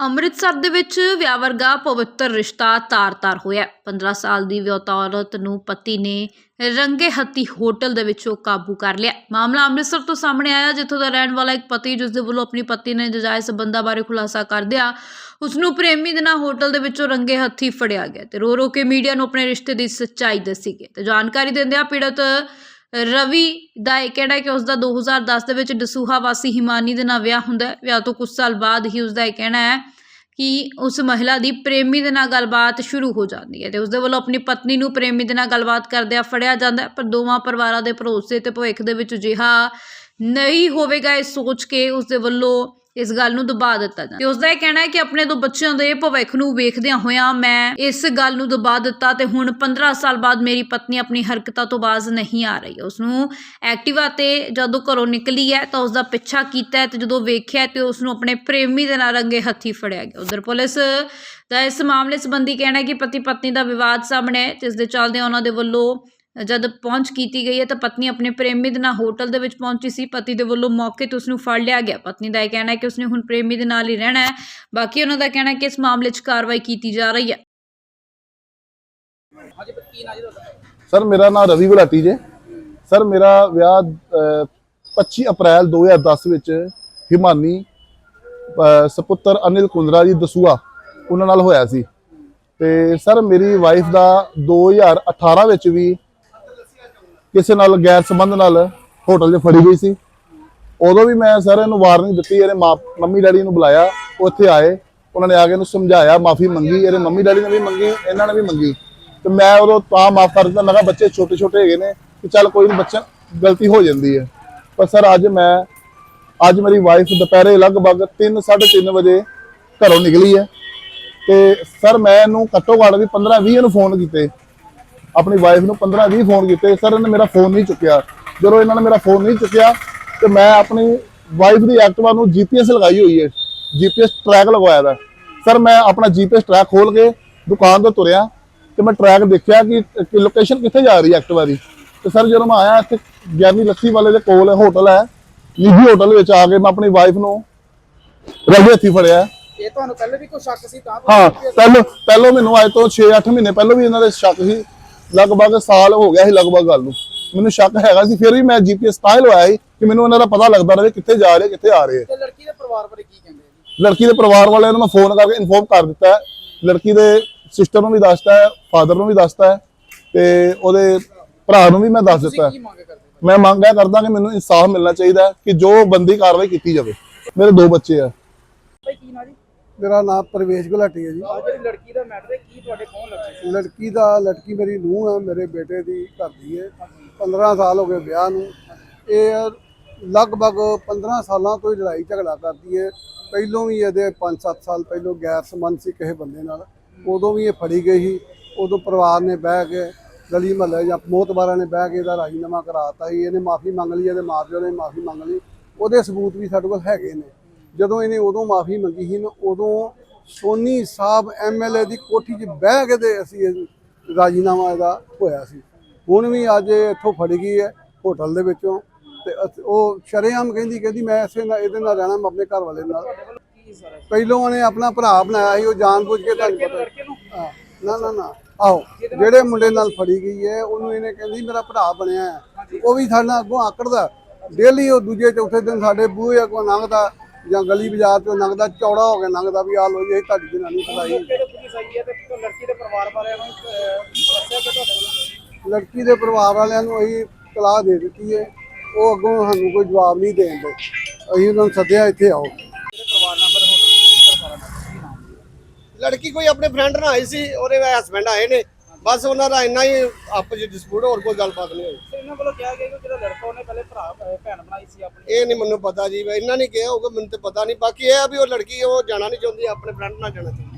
ਅੰਮ੍ਰਿਤਸਰ ਦੇ ਵਿੱਚ ਵਿਆਹ ਵਰਗਾ ਪਵਿੱਤਰ ਰਿਸ਼ਤਾ ਤਾਰ-ਤਾਰ ਹੋਇਆ। 15 ਸਾਲ ਦੀ ਵਿਆਹੁਤਾ ਔਰਤ ਨੂੰ ਪਤੀ ਨੇ ਰੰਗੇ ਹੱਥੀ ਹੋਟਲ ਦੇ ਵਿੱਚੋਂ ਕਾਬੂ ਕਰ ਲਿਆ। ਮਾਮਲਾ ਅੰਮ੍ਰਿਤਸਰ ਤੋਂ ਸਾਹਮਣੇ ਆਇਆ, ਜਿੱਥੋਂ ਦਾ ਰਹਿਣ ਵਾਲਾ ਇੱਕ ਪਤੀ ਜਿਸ ਦੇ ਵੱਲੋਂ ਆਪਣੀ ਪਤਨੀ ਨੇ ਨਜਾਇਜ਼ ਸਬੰਧਾਂ ਬਾਰੇ ਖੁਲਾਸਾ ਕਰਦਿਆਂ ਉਸ ਨੂੰ ਪ੍ਰੇਮੀ ਦੇ ਨਾਲ ਹੋਟਲ ਦੇ ਵਿੱਚੋਂ ਰੰਗੇ ਹੱਥੀ ਫੜਿਆ ਗਿਆ ਤੇ ਰੋ ਰੋ ਕੇ ਮੀਡੀਆ ਨੂੰ ਆਪਣੇ ਰਿਸ਼ਤੇ ਦੀ ਸੱਚਾਈ ਦੱਸੀ ਗਈ। ਤੇ ਜਾਣਕਾਰੀ ਦਿੰਦਿਆਂ ਪੀੜਤ ਰਵੀ ਦਾ ਇਹ ਕਹਿਣਾ ਹੈ ਕਿ ਉਸ ਦਾ 2010 ਦੇ ਵਿੱਚ ਦਸੂਹਾ ਵਾਸੀ ਹਿਮਾਨੀ ਦੇ ਨਾਲ ਵਿਆਹ ਹੁੰਦਾ ਵਿਆਹ ਤੋਂ ਕੁਝ ਸਾਲ ਬਾਅਦ ਹੀ ਉਸ ਦਾ ਇਹ ਕਹਿਣਾ ਹੈ ਕਿ ਉਸ ਮਹਿਲਾ ਦੀ ਪ੍ਰੇਮੀ ਦੇ ਨਾਲ ਗੱਲਬਾਤ ਸ਼ੁਰੂ ਹੋ ਜਾਂਦੀ ਹੈ ਤੇ ਉਸ ਦੇ ਵੱਲੋਂ ਆਪਣੀ ਪਤਨੀ ਨੂੰ ਪ੍ਰੇਮੀ ਦੇ ਨਾਲ ਗੱਲਬਾਤ ਕਰਦਿਆਂ ਫੜਿਆ ਜਾਂਦਾ ਪਰ ਦੋਵਾਂ ਪਰਿਵਾਰਾਂ ਦੇ ਭਰੋਸੇ ਤੇ ਭਵਿੱਖ ਦੇ ਵਿੱਚ ਅਜਿਹਾ ਨਹੀਂ ਹੋਵੇਗਾ, ਇਹ ਸੋਚ ਕੇ ਉਸ ਦੇ ਵੱਲੋਂ ਇਸ ਗੱਲ ਨੂੰ ਦਬਾ ਦਿੱਤਾ ਜਾਂਦਾ। ਤੇ ਉਸ ਦਾ ਇਹ ਕਹਿਣਾ ਹੈ ਕਿ ਆਪਣੇ ਦੋ ਬੱਚਿਆਂ ਦੇ ਭਵਿੱਖ ਨੂੰ ਵੇਖਦਿਆਂ ਹੋਇਆਂ ਮੈਂ ਇਸ ਗੱਲ ਨੂੰ ਦਬਾ ਦਿੱਤਾ ਤੇ ਹੁਣ 15 ਸਾਲ ਬਾਅਦ ਮੇਰੀ ਪਤਨੀ ਆਪਣੀ ਹਰਕਤਾਂ ਤੋਂ ਬਾਜ਼ ਨਹੀਂ ਆ ਰਹੀ। ਉਸ ਨੂੰ ਐਕਟਿਵਾ ਤੇ ਜਦੋਂ ਘਰੋਂ ਨਿਕਲੀ ਹੈ ਤਾਂ ਉਸ ਦਾ ਪਿੱਛਾ ਕੀਤਾ ਹੈ ਤੇ ਜਦੋਂ ਵੇਖਿਆ ਤੇ ਉਸ ਨੂੰ ਆਪਣੇ ਪ੍ਰੇਮੀ ਦੇ ਨਾਲ ਰੰਗੇ ਹੱਥੀ ਫੜਿਆ ਗਿਆ। ਉਧਰ ਪੁਲਿਸ ਦਾ ਇਸ ਮਾਮਲੇ ਸੰਬੰਧੀ ਕਹਿਣਾ ਹੈ ਕਿ ਪਤੀ ਪਤਨੀ ਦਾ ਵਿਵਾਦ ਸਾਹਮਣੇ ਹੈ, ਜਿਸ ਦੇ ਚੱਲਦੇ ਉਹਨਾਂ ਦੇ ਵੱਲੋਂ ਜਦ ਪਹੁੰਚ ਕੀਤੀ ਗਈ ਹੈ ਤਾਂ ਪਤਨੀ ਆਪਣੇ ਪ੍ਰੇਮੀ ਦੇ ਨਾਲ ਹੋਟਲ ਦੇ ਵਿੱਚ ਪਹੁੰਚੀ ਸੀ। ਪਤੀ ਦੇ ਵੱਲੋਂ ਮੌਕੇ ਤੇ ਉਸ ਨੂੰ ਫੜ ਲਿਆ ਗਿਆ। ਪਤਨੀ ਦਾ ਇਹ ਕਹਿਣਾ ਹੈ ਕਿ ਉਸਨੇ ਹੁਣ ਪ੍ਰੇਮੀ ਦੇ ਨਾਲ ਹੀ ਰਹਿਣਾ ਹੈ। ਬਾਕੀ ਉਹਨਾਂ ਦਾ ਕਹਿਣਾ ਹੈ ਕਿ ਇਸ ਮਾਮਲੇ 'ਚ ਕਾਰਵਾਈ ਕੀਤੀ ਜਾ ਰਹੀ ਹੈ। ਸਰ ਮੇਰਾ ਨਾਮ ਰਵੀ ਗੁਲਾਟੀ ਜੇ। ਸਰ ਮੇਰਾ ਵਿਆਹ ਅਹ, 25 ਅਪ੍ਰੈਲ 2010 ਵਿੱਚ ਹਿਮਾਨੀ ਸਪੁੱਤਰ ਅਨਿਲ ਕੁੰਦਰਾ ਜੀ ਦਸੂਆ ਉਹਨਾਂ ਨਾਲ ਹੋਇਆ ਸੀ। ਤੇ ਸਰ ਮੇਰੀ ਵਾਈਫ ਦਾ 2018 ਵਿੱਚ ਵੀ ਕਿਸੇ ਨਾਲ ਗੈਰ ਸੰਬੰਧ ਨਾਲ ਹੋਟਲ 'ਚ ਫੜੀ ਗਈ ਸੀ। ਉਦੋਂ ਵੀ ਮੈਂ ਸਰ ਇਹਨੂੰ ਵਾਰਨਿੰਗ ਦਿੱਤੀ ਇਹਦੇ ਮਾਂ, ਮੰਮੀ ਡੈਡੀ ਨੂੰ ਬੁਲਾਇਆ, ਉਹ ਇੱਥੇ ਆਏ। ਉਹਨਾਂ ਨੇ ਆ ਕੇ ਇਹਨੂੰ ਸਮਝਾਇਆ, ਮਾਫੀ ਮੰਗੀ, ਇਹਦੇ ਮੰਮੀ ਡੈਡੀ ਨੇ ਵੀ ਮੰਗੀ, ਇਹਨਾਂ ਨੇ ਵੀ ਮੰਗੀ। ਤੇ ਮੈਂ ਉਦੋਂ ਤਾਂ ਮਾਫ ਕਰ ਦਿੱਤਾ, ਮੈਂ ਕਿਹਾ ਬੱਚੇ ਛੋਟੇ ਛੋਟੇ ਹੈਗੇ ਨੇ ਕਿ ਚੱਲ ਕੋਈ ਨਹੀਂ ਬੱਚਾ ਗਲਤੀ ਹੋ ਜਾਂਦੀ ਹੈ। ਪਰ ਸਰ ਅੱਜ ਮੈਂ, ਅੱਜ ਮੇਰੀ ਵਾਈਫ ਦੁਪਹਿਰੇ ਲਗਭਗ 3:30 ਵਜੇ ਘਰੋਂ ਨਿਕਲੀ ਹੈ। ਤੇ ਸਰ ਮੈਂ ਇਹਨੂੰ ਘੱਟੋ ਘੱਟ ਵੀ 15-20 ਨੂੰ ਫੋਨ ਕੀਤੇ। ਆਪਣੀ ਵਾਈਫ ਨੂੰ 15-20 ਫੋਨ ਕੀਤੇ ਸਰ ਇਹਨੇ ਮੇਰਾ ਫੋਨ ਨਹੀਂ ਚੁੱਕਿਆ। ਜਦੋਂ ਇਹਨਾਂ ਨੇ ਮੇਰਾ ਫੋਨ ਨਹੀਂ ਚੁੱਕਿਆ ਤੇ ਮੈਂ ਆਪਣੀ ਵਾਈਫ ਦੀ ਐਕਟਿਵਾ ਨੂੰ ਜੀਪੀਐਸ ਲਗਾਈ ਹੋਈ ਹੈ। ਜੀਪੀਐਸ ਟਰੈਕ ਲਗਵਾਇਆ ਦਾ। ਸਰ ਮੈਂ ਆਪਣਾ ਜੀਪੀਐਸ ਟਰੈਕ ਖੋਲ ਕੇ ਦੁਕਾਨ ਤੋਂ ਤੁਰਿਆ ਤੇ ਮੈਂ ਟਰੈਕ ਦੇਖਿਆ ਕਿ ਲੋਕੇਸ਼ਨ ਕਿੱਥੇ ਜਾ ਰਹੀ ਹੈ ਐਕਟਿਵਾ ਦੀ। ਤੇ ਸਰ ਜਦੋਂ ਮੈਂ ਆਇਆ ਇੱਥੇ ਗਿਆਨੀ ਲੱਸੀ ਵਾਲੇ ਦੇ ਕੋਲ ਹੋਟਲ ਹੈ ਨਿੱਜੀ ਹੋਟਲ ਵਿੱਚ ਆ ਕੇ ਮੈਂ ਆਪਣੀ ਵਾਈਫ ਨੂੰ ਰਗੇ ਹੱਥੀ ਫੜਿਆ। ਇਹ ਤੁਹਾਨੂੰ ਪਹਿਲੇ ਵੀ ਕੋਈ ਸ਼ੱਕ ਸੀ ਤਾਂ? ਹਾਂ ਪਹਿਲੋਂ ਪਹਿਲੋਂ ਮੈਨੂੰ ਅੱਜ ਤੋਂ 6-8 ਮਹੀਨੇ ਪਹਿਲੋਂ ਵੀ ਇਹਨਾਂ ਦੇ ਸ਼ੱਕ ਸੀ। ਲਗਭਗ ਸਾਲ ਹੋ ਗਿਆ ਸੀ ਲਗਭਗ ਗੱਲ ਨੂੰ। ਮੈਨੂੰ ਸ਼ੱਕ ਹੈਗਾ ਸੀ ਫਿਰ ਵੀ ਮੈਂ ਜੀਪੀਐਸ ਤਾਂ ਹੀ ਲਵਾਇਆ ਸੀ ਕਿ ਮੈਨੂੰ ਇਹਨਾਂ ਦਾ ਪਤਾ ਲੱਗਦਾ ਰਹੇ ਕਿੱਥੇ ਜਾ ਰਹੇ ਕਿੱਥੇ ਆ ਰਹੇ ਤੇ ਲੜਕੀ ਦੇ ਪਰਿਵਾਰ ਬਾਰੇ ਕੀ ਕਹਿੰਦੇ ਜੀ? ਲੜਕੀ ਦੇ ਪਰਿਵਾਰ ਵਾਲਿਆਂ ਨੂੰ ਮੈਂ ਫੋਨ ਕਰਕੇ ਇਨਫੋਰਮ ਕਰ ਦਿੱਤਾ ਲੜਕੀ ਦੇ ਸਿਸਟਰ ਨੂੰ ਵੀ ਦੱਸਤਾ ਹੈ ਫਾਦਰ ਨੂੰ ਵੀ ਦੱਸਤਾ ਹੈ ਤੇ ਉਹਦੇ ਭਰਾ ਨੂੰ ਵੀ ਮੈਂ ਦੱਸ ਦਿੱਤਾ? ਮੈਂ ਮੰਗ ਇਹ ਕਰਦਾ ਕਿ ਮੈਨੂੰ ਇਨਸਾਫ ਮਿਲਣਾ ਚਾਹੀਦਾ ਕਿ ਜੋ ਬੰਦੀ ਕਾਰਵਾਈ ਕੀਤੀ ਜਾਵੇ। ਮੇਰੇ ਦੋ ਬੱਚੇ ਆ। ਮੇਰਾ ਨਾਮ ਪ੍ਰਵੇਸ਼ ਗੁਲਾਟੀ ਹੈ ਜੀ। ਜਿਹੜੀ ਲੜਕੀ ਦਾ ਮੈਟਰ ਹੈ ਕੀ ਤੁਹਾਡੇ ਕੌਣ ਲੱਗੇ ਸੀ? ਲੜਕੀ ਦਾ ਲੜਕੀ ਮੇਰੀ ਨੂੰਹ ਹੈ ਮੇਰੇ ਬੇਟੇ ਦੀ ਘਰ ਦੀ ਹੈ। 15 ਸਾਲ ਹੋ ਗਏ ਵਿਆਹ ਨੂੰ। ਇਹ ਲਗਭਗ 15 ਸਾਲਾਂ ਤੋਂ ਹੀ ਲੜਾਈ ਝਗੜਾ ਕਰਦੀ ਹੈ। ਪਹਿਲੋਂ ਵੀ ਇਹਦੇ 5-7 ਸਾਲ ਪਹਿਲੋਂ ਗੈਰ ਸੰਬੰਧ ਸੀ ਕਿਸੇ ਬੰਦੇ ਨਾਲ। ਉਦੋਂ ਵੀ ਇਹ ਫੜੀ ਗਈ ਸੀ। ਉਦੋਂ ਪਰਿਵਾਰ ਨੇ ਬਹਿ ਕੇ ਗਲੀ ਮਹੱਲੇ ਜਾਂ ਮੋਤਬਾਰਾਂ ਨੇ ਬਹਿ ਕੇ ਇਹਦਾ ਰਾਜੀਨਾਮਾ ਕਰਾਤਾ ਸੀ। ਇਹਨੇ ਮਾਫੀ ਮੰਗ ਲਈ ਇਹਦੇ ਮਾਪਿਓ ਨੇ ਮਾਫੀ ਮੰਗ ਲਈ। ਉਹਦੇ ਸਬੂਤ ਵੀ ਸਾਡੇ ਕੋਲ ਹੈਗੇ ਨੇ। ਜਦੋਂ ਇਹਨੇ ਉਦੋਂ ਮਾਫੀ ਮੰਗੀ ਸੀ ਨਾ, ਉਦੋਂ ਸੋਨੀ ਸਾਹਿਬ ਐਮਐਲਏ ਦੀ ਕੋਠੀ 'ਚ ਬਹਿ ਕੇ ਤੇ ਅਸੀਂ ਇਹ ਰਾਜੀਨਾਮਾ ਇਹਦਾ ਹੋਇਆ ਸੀ। ਹੁਣ ਵੀ ਅੱਜ ਇਹ ਇੱਥੋਂ ਫੜ ਗਈ ਹੈ ਹੋਟਲ ਦੇ ਵਿੱਚੋਂ ਤੇ ਉਹ ਸ਼ਰੇਆਮ ਕਹਿੰਦੀ ਕਹਿੰਦੀ ਮੈਂ ਇਸੇ ਨਾਲ, ਇਹਦੇ ਨਾਲ ਰਹਿਣਾ, ਮੈਂ ਆਪਣੇ ਘਰ ਵਾਲੇ ਨਾਲ। ਪਹਿਲੋਂ ਉਹਨੇ ਆਪਣਾ ਭਰਾ ਬਣਾਇਆ ਸੀ, ਉਹ ਜਾਣ ਬੁੱਝ ਕੇ ਤੁਹਾਨੂੰ ਪਤਾ ਨਾ ਨਾ ਨਾ ਆਹੋ ਜਿਹੜੇ ਮੁੰਡੇ ਨਾਲ ਫੜੀ ਗਈ ਹੈ, ਉਹਨੂੰ ਇਹਨੇ ਕਹਿੰਦੀ ਮੇਰਾ ਭਰਾ ਬਣਿਆ ਹੈ। ਉਹ ਵੀ ਸਾਡੇ ਨਾਲ ਅੱਗੋਂ ਆਕੜਦਾ। ਡੇਲੀ ਉਹ ਦੂਜੇ ਚੌਥੇ ਦਿਨ ਸਾਡੇ ਬੂਹੇ ਅੱਗੋਂ ਲੰਘਦਾ। ਜਾਂ ਗਲੀ ਬਾਜ਼ਾਰ ਚੋਂ ਲੰਘਦਾ ਚੌੜਾ ਹੋ ਕੇ ਲੰਘਦਾ ਵੀ ਆ ਲੋ ਜੀ ਇਹ ਤੁਹਾਡੀ ਜਨਾਨੀ ਤੇ ਲੜਕੀ ਦੇ ਪਰਿਵਾਰ ਵਾਲਿਆਂ ਨੂੰ ਅਹ, ਦੱਸਿਆ ਕਿ ਤੁਹਾਡੇ ਵੱਲੋਂ? ਲੜਕੀ ਦੇ ਪਰਿਵਾਰ ਵਾਲਿਆਂ ਨੂੰ ਅਸੀਂ ਤਲਾਹ ਦੇ ਦਿੱਤੀ ਹੈ। ਉਹ ਅੱਗੋਂ ਸਾਨੂੰ ਕੋਈ ਜਵਾਬ ਨਹੀਂ ਦੇਣ ਦੇ। ਅਸੀਂ ਉਹਨਾਂ ਨੂੰ ਸੱਦਿਆ ਇੱਥੇ ਆਓ। ਲੜਕੀ ਕੋਈ ਆਪਣੇ ਫਰੈਂਡ ਨਾਲ ਆਈ ਸੀ ਉਹਦੇ ਹਸਬੰਡ ਆਏ ਨੇ। ਬਸ ਉਹਨਾਂ ਦਾ ਇੰਨਾ ਹੀ ਆਪਸ ਵਿੱਚ ਡਿਸਪਿਊਟ ਹੋਰ ਕੋਈ ਗੱਲਬਾਤ ਨਹੀਂ ਹੋਈ। ਇਹਨਾਂ ਵੱਲੋਂ ਕਿਹਾ ਗਿਆ ਕਿ ਜਿਹੜਾ ਲੜਕਾ ਉਹਨੇ ਪਹਿਲੇ ਭਰਾ ਭੈਣ ਬਣਾਈ ਸੀ ਆਪਣੀ। ਇਹ ਨਹੀਂ ਮੈਨੂੰ ਪਤਾ ਜੀ ਇਹਨਾਂ ਨੇ ਕਿਹਾ ਹੋਊਗਾ ਮੈਨੂੰ ਤੇ ਪਤਾ ਨਹੀਂ। ਬਾਕੀ ਇਹ ਆ ਵੀ ਉਹ ਲੜਕੀ ਉਹ ਜਾਣਾ ਨਹੀਂ ਚਾਹੁੰਦੀ ਆਪਣੇ ਫਰੈਂਡ ਨਾਲ ਜਾਣਾ ਚਾਹੁੰਦੀ।